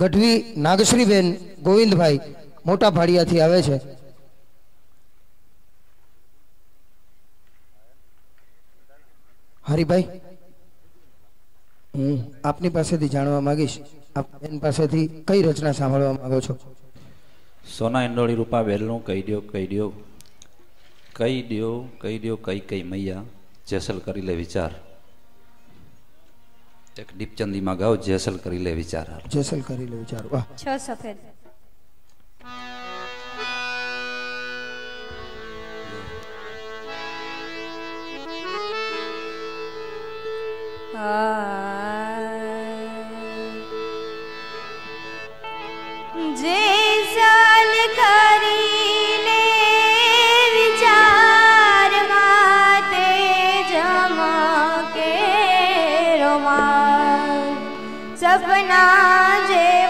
ગઢવી નાગશ્રીબેન ગોવિંદભાઈ મોટા ભાડિયાથી આવે છે. હરિભાઈ, હું આપની પાસેથી જાણવા માંગીશ, આપ બેન પાસેથી કઈ રચના સાંભળવા માંગો છો? સોના એંડોળી રૂપા વેલનું કહી દો કહી દો કહી દ્યો કહી દ્યો કઈ કઈ મૈયા, જેસલ કરી લે વિચાર. એક દીપચંદીમાં ગાઓ જેસલ કરી લે વિચાર જેસલ કરી લે વિચાર વાહ છ સફેદ જેસલ सपना जे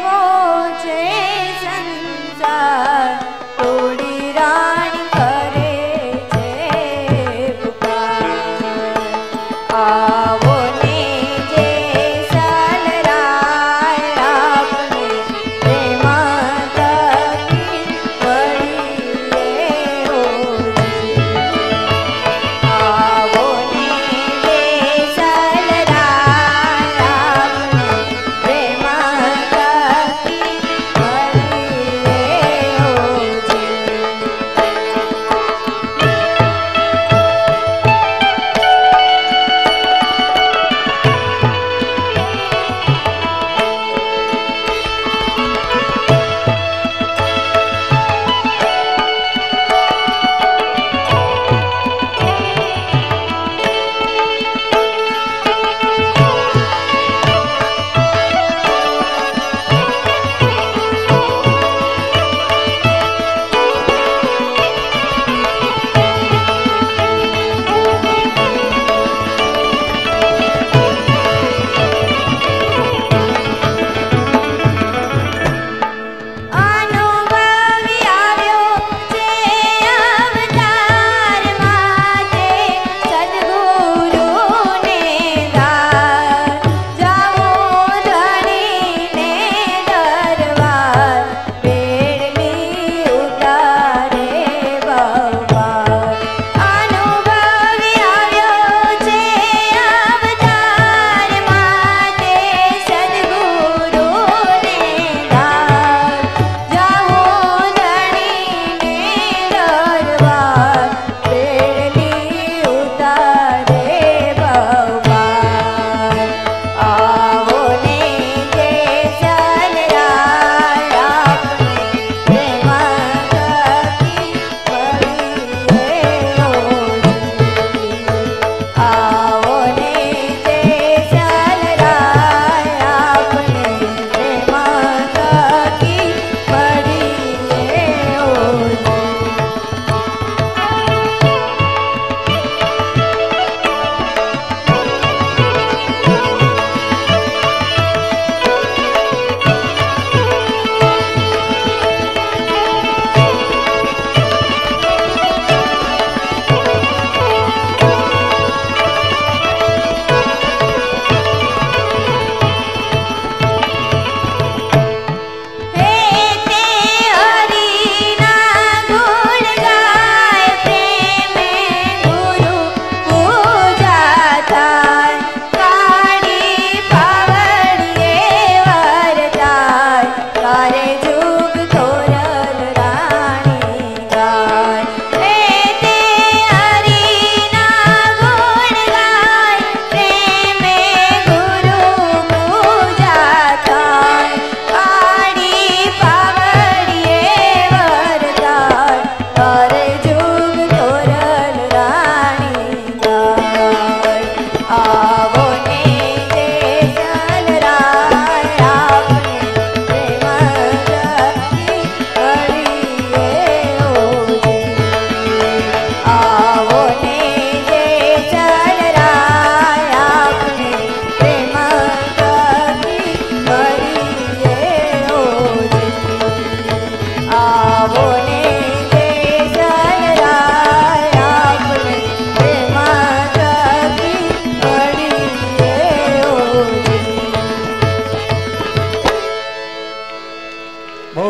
બહુ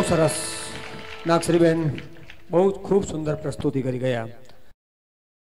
સરસ. નાગશ્રીબેન બહુ ખૂબ સુંદર પ્રસ્તુતિ કરી ગયા.